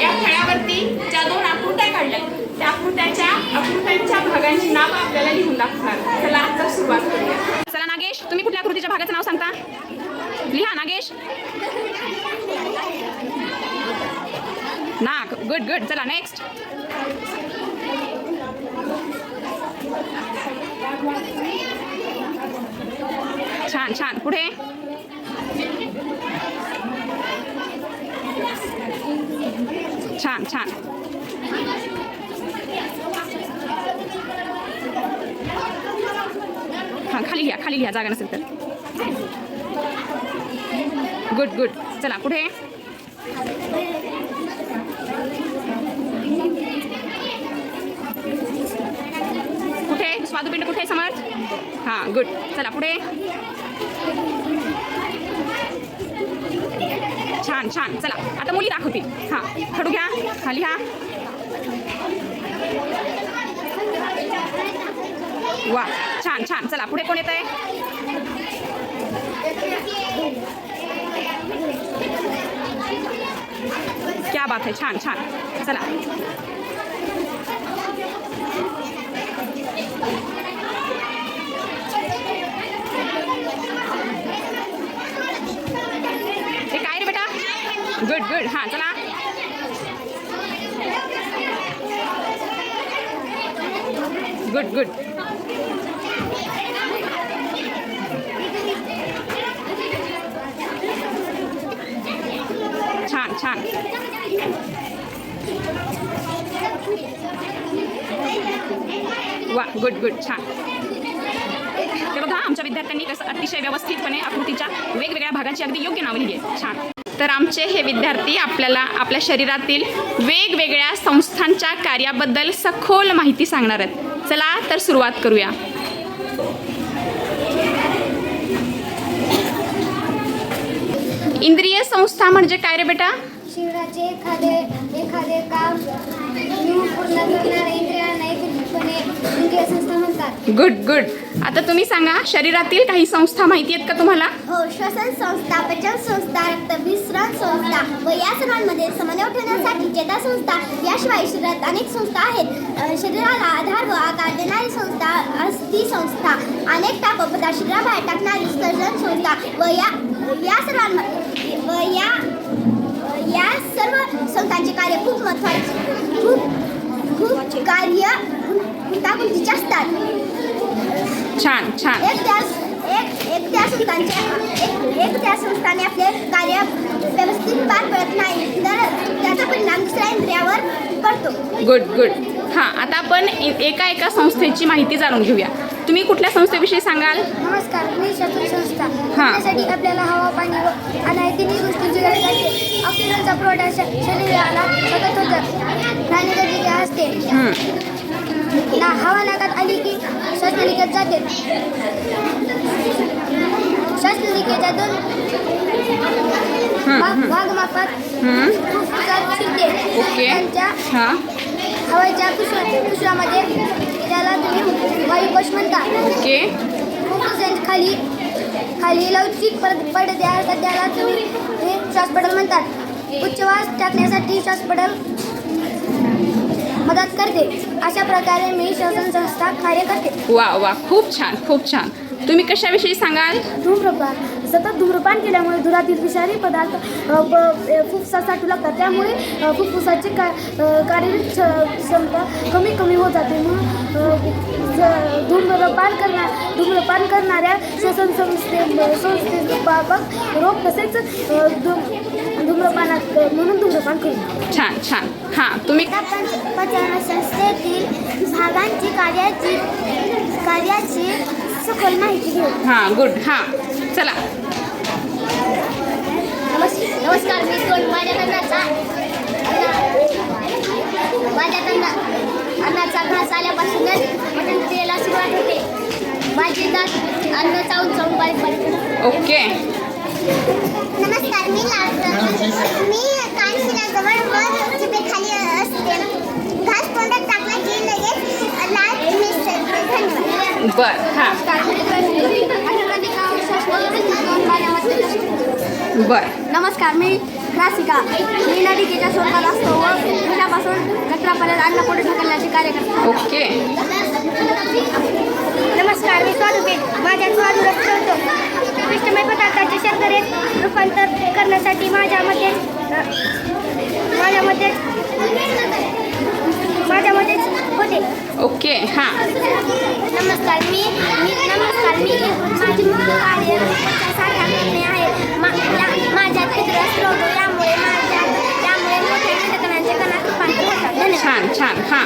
या फळ्यावरती ज्या दोन आकृत्या काढल्या त्या आकृत्याच्या आकृत्यांच्या भागांची नाव आपल्याला लिहून दाखवणार. चला आता सुरुवात करूया. चला नागेश तुम्ही कुठल्या आकृतीच्या भागाचं नाव सांगता? लिहा नागेश. नाक गुड गुड चला नेक्स्ट छान छान. पुढे. छान छान. हां खाली घ्या खाली घ्या जागा नसेल तर. गुड गुड चला पुढे. कुठे? स्वादुपिंड कुठे आहे समर्थ हां गुड चला पुढे. छान छान. चला आता मुली दाखवतील. हां खडू घ्या खाली घ्या वा छान छान. चला पुढे कोण येत आहे क्या बात आहे छान छान. चला हे काय रे बेटा गुड गुड हां चला गुड गुड छान वा गुड गुड छान ते बघा आमच्या विद्यार्थ्यांनी कसं अतिशय व्यवस्थितपणे आकृतीच्या वेगवेगळ्या भागाची अगदी योग्य नावं लिहिली आहेत. छान तर आमचे हे विद्यार्थी आपल्याला आपल्या शरीरातील वेगवेगळ्या संस्थांच्या कार्याबद्दल सखोल माहिती सांगणार आहेत. चला तर सुरुवात करूया. इंद्रिय संस्था म्हणजे काय रे बेटा? शरीराचे एखादे एखादे काम पूर्ण करणारे इंद्रियांना एकत्रितपणे इंद्रिय संस्था म्हणतात. गुड गुड आता तुम्ही सांगा शरीरातील काही संस्था माहिती आहेत का तुम्हाला? हो श्वसन संस्था पचन संस्था रक्तभिसरण संस्था व या सर्वांमध्ये समन्वय ठेवण्यासाठी चेता संस्था याशिवाय शरीरात अनेक संस्था आहेत. शरीराला आधार व आकार देणारी संस्था अस्थि संस्था अनेक तापपदार्थ शरीराबाहेर टाकणारी सर्जन संस्था व या या सर्वांमध्ये व या या सर्व संस्थांचे कार्य खूप महत्त्वाचे खूप खूप कार्य गुंतागुंतीचे असतात. छान छान. एक त्या एक एक त्या संस्थांचे एक एक त्या संस्थाने आपले कार्य व्यवस्थित पार पडत नाही तर त्याचा परिणाम दुसऱ्या इंद्रियावर पडतो. गुड गुड हां आता आपण ए- एका एका संस्थेची माहिती जाणून घेऊया. तुम्ही कुठल्या संस्थेविषयी सांगाल? नमस्कार त्यासाठी आपल्याला हवा पाणी व आणि तिन्ही गोष्टींची गरज असते ऑक्सिजनचा पुरवठा शरीराला सतत होत. राहणे गरजेचे असते ना हवा नाकात आली की श्वासनलिकेत जाते. श्वासनलिकेच्या दोन भाग ओके. त्यांच्या हवेच्या पुष्पामध्ये त्याला तुम्ही वायुकोश म्हणता. ओके. खाली खाली लवचिक पड पडदे असतात त्याला तुम्ही हे श्वासपडल म्हणतात. उच्चवास टाकण्यासाठी श्वासपडल मदत करते. अशा प्रकारे मी श्वसन संस्था कार्य करते. वा वा. खूप छान खूप छान. तुम्ही कशाविषयी सांगाल? धूम्रपान. सतत धूम्रपान केल्यामुळे धुरातील विषारी पदार्थ फुफ्फुसात साठू लागतात त्यामुळे फुफ्फुसाची का कार्यरत क्ष- क्षमता कमी कमी होत जाते. म्हणून धूम्रपान करणार धूम्रपान करणाऱ्या श्वसन संस्थे संस्थेबाबत रोग तसेच धूम्रपानात म्हणून धूम्रपान करू. छान छान. हां तुम्ही पचन संस्थेतील भागांची कार्याची कार्याची सखोल माहिती घेऊ. हां गुड. हां चला. नमस् नमस्कार मी कोण? माझ्या अन्नाचा माझ्या अन्ना अन्नाचा घास आल्यापासूनच मटण क्रियेला सुरुवात होते. माझे दात अन्न चावून चावून बारीक होतात. ओके. नमस्कार मी लावतो मी कानशिलाजवळ वर जिभे खाली असते. घास तोंडात टाकला की लगेच लाल मिसळते. धन्यवाद. बर हां. बर नमस्कार मी रासिका मी नलिकेच्या स्वरूपात असतो व उद्यापासून कचरापर्यंत अन्न पुढे ढकलण्याचे कार्य करतो. ओके. नमस्कार मी स्वादुपे. माझ्या स्वादुरस करतो. पिष्टमय पदार्थाचे शर्करेत रूपांतर करण्यासाठी माझ्यामध्ये माझ्यामध्ये माझ्यामध्येच होते. ओके हां. नमस्कार मी मी नमस्कार मी माझी मुख्य कार्य साठा करणे आहे मा- या- माझ्यात पितरस रोग यामुळे माझ्या त्यामुळे मोठ्या कीटकांचे कणात रूपांतर होतात धन्यवाद छान छान हां.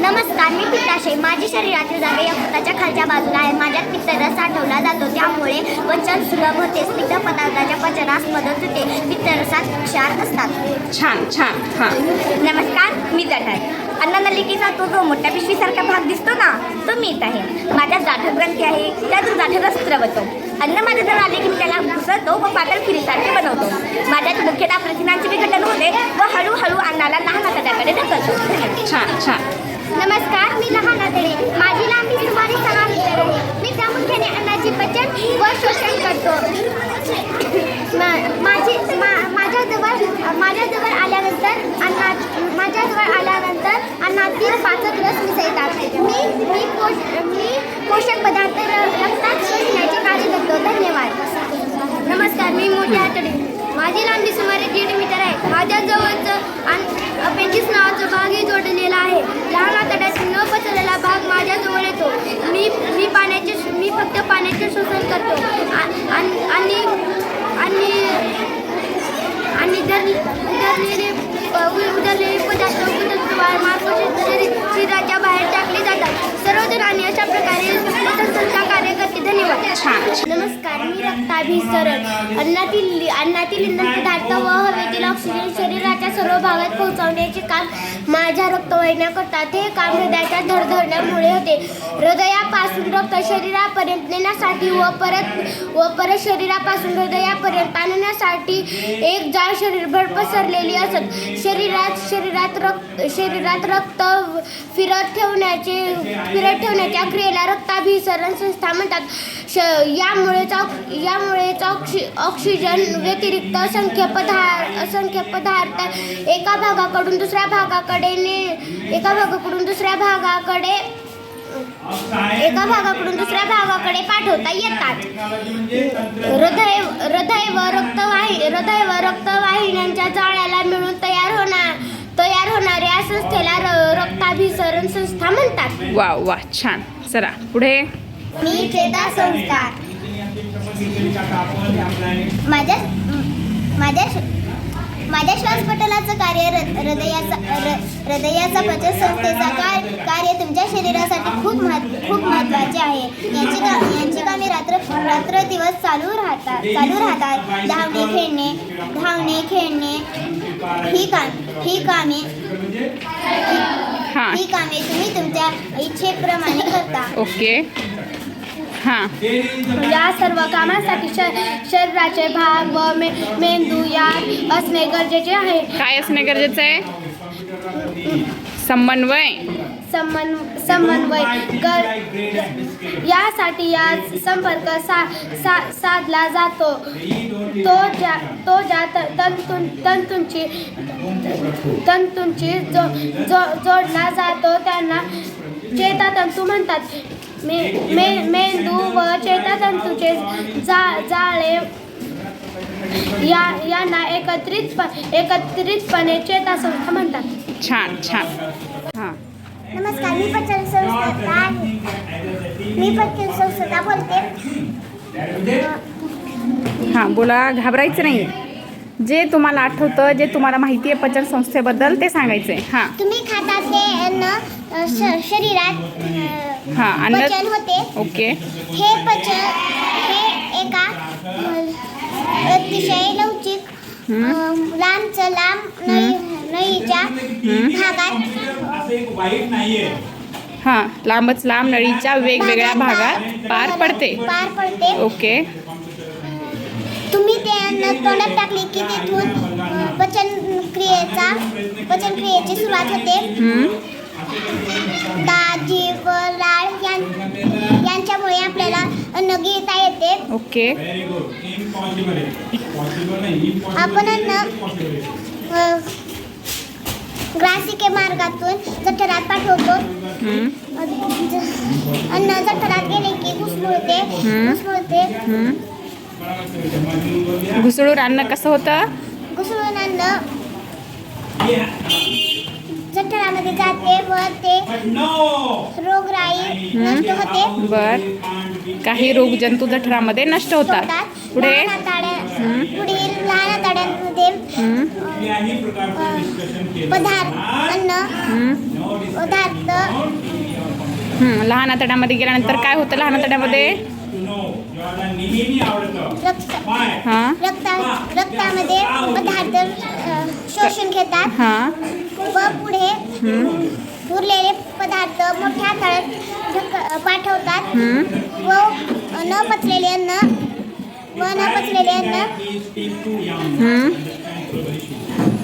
नमस्कार मी पित्ताशय माझी शरीरातील जागा यकृताच्या खालच्या बाजूला आहे. माझ्यात पित्तरस साठवला जातो. त्यामुळे पचन सुलभ होते. स्निग्ध पदार्थाच्या पचनास मदत होते. पित्तरसात क्षार असतात छान छान हां. नमस्कार मी जठ आहे. अन्ननलिकेचा तो जो मोठ्या पिशवीसारखा भाग दिसतो ना तो मीच आहे. माझ्यात जाठर ग्रंथी आहे. त्यातून जाठरस स्त्रवतो अन्न माझ्या जर आले की मी त्याला घुसळतो व पातळ फिरीसारखे बनवतो. माझ्यात मुख्यतः प्रथिनांचे विघटन होते व हळूहळू अन्नाला लहान आतड्याकडे ढकलतो. छान छान. नमस्कार मी लहान आतडे माझी लांबी सुमारे सहा मीटर आहे मी प्रामुख्याने अन्नाचे पचन व शोषण करतो मा- माझी मा- माझ्याजवळ माझ्याजवळ आल्यानंतर अन्ना माझ्याजवळ आल्यानंतर अन्नातील पाचक रस मिसळतात मी मी पोष मी पोषक पदार्थ र- रक्तात शोषण्याचे कार्य करतो धन्यवाद नमस्कार मी मोठी आतडे माझी लांबी सुमारे दीड मीटर आहे माझ्या जवळचं अपेंडिक्स नावाचा भागही जोडलेला आहे. लहान आतड्यात न पसरलेला भाग माझ्याजवळ येतो. मी मी पाण्याचे मी फक्त पाण्याचे शोषण करतो. आणि आणि आणि आणि जर उदरलेले उदरलेले पदार्थ शरीराच्या बाहेर टाकले जातात सर्वजण आणि अशा प्रकारे पचनसंस्था कार्य करते धन्यवाद छान. नमस्कार मी रक्ताभिसरण अन्नातील अन्नातील इंधन पदार्थ व हवेतील ऑक्सिजन शरीराच्या सर्व भागात पोहोचवण्याचे काम माझ्या रक्तवाहिन्या करतात हे काम हृदयाच्या धडधडण्यामुळे होते. हृदयापासून रक्त शरीरापर्यंत नेण्यासाठी व परत व परत शरीरापासून हृदयापर्यंत आणण्यासाठी एक जाळ शरीरभर पसरलेली असत. शरीरात शरीरात रक्त शरीरात रक्त फिरत ठेवण्याचे फिरत ठेवण्याच्या क्रियेला रक्ताभिसरण संस्था म्हणतात. श यामुळेच ऑक- यामुळेच ऑक्सि ऑक्सिजन व्यतिरिक्त असंख्य पदार्थ असंख्य पदार्थ एका भागाकडून दुसऱ्या भागाकडे ने एका भागाकडून दुसऱ्या भागाकडे एका भागाकडून दुसऱ्या भागाकडे पाठवता येतात. हृदय हृदय व रक्तवाही हृदय व रक्तवाहिन्यांच्या जाळ्याला मिळून तयार होणार तयार होणाऱ्या संस्थेला र- रक्ताभिसरण संस्था म्हणतात. वा वा छान. चला पुढे. मी चेता संस्कार. माझ्या माझ्या माझ्या श्वासपटलाचं कार्य हृदयाचा हृदयाचा पचन संस्थेचा काय कार्य तुमच्या शरीरासाठी खूप खूप महत्त्वाचे आहे. यांची का यांची कामे रात्र रात्र दिवस चालू राहतात चालू राहतात. धावणे खेळणे धावणे खेळणे ही काम ही कामे हां कामे तुम्ही तुमच्या इच्छेप्रमाणे करता. ओके. या सर्व कामांसाठी शरीराचे भाग व मे मेंदू या असणे गरजेचे आहे. काय असणे गरजेचं आहे? समन्वय. समन समन्वय कर यासाठी या संपर्क सा, सा साधला जातो. तो ज्या तो ज्या तंतूं तंतूंची तंतूंची जो जो जोडला जातो त्यांना चेतातंतू म्हणतात. मे मे मेंदू व चेतातंतूचे जा जाळे या यांना एकत्रित एकत्रितपणे चेतासंस्था म्हणतात. छान छान. हां. नमस्कार मी पचन संस्था मी पचन संस्था बोलते. हां बोला घाबरायचं नाही जे तुम्हाला आठवतं जे तुम्हाला माहिती आहे पचन संस्थेबद्दल ते सांगायचं आहे हां. तुम्ही खाता ते श- शरीरात हां अन्न पचन होते. ओके. हे पचन हे एका अतिशय लवचिक लांबच लांब नळी नळीच्या भागात. हां लांबच लांब नळीच्या वेगवेगळ्या भागात पार पडते. पार पडते. ओके. तुम्ही ते अन्न तोंडात टाकले की तिथून पचन क्रियेचा पचन क्रियेची सुरुवात होते. हम्म, दात जीभ व यां- यांच्यामुळे आपल्याला अन्न गिळता येते. ओके. आपण अन्न ग्रासिके मार्गातून जठरात पाठवतो. अन्न जठरात गेले की. घुसमळते. हम्म. घुसळून अन्न कसं होतं? घुसळून अन्न. जठरामध्ये जाते व ते रोगराई नष्ट होते. बर. काही रोगजंतू जठरामध्ये नष्ट होतात. पुढे? पुढील लहान आतड्यांमध्ये पदार्थ अन्न पदार्थ. लहान आतड्यामध्ये गेल्यानंतर काय होतं लहान आतड्यामध्ये? रक्त. हां. रक्ता रक्तामध्ये पदार्थ अ, शोषून घेतात. हां. व पुढे उरलेले पदार्थ मोठ्या ढक- पाठवतात. व न पचलेले अन्न व न पचलेले अन्न.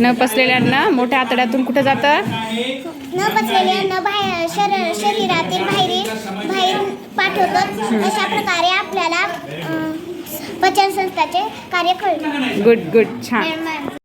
न पचलेले अन्न मोठ्या आतड्यातून कुठं जातं? न पचलेले अन्न बाहेर शर शरीरातील बाहेरील बाहेर पाठवतात. अशा प्रकारे आपल्याला पचन संस्थाचे कार्य कळते गुड गुड छान.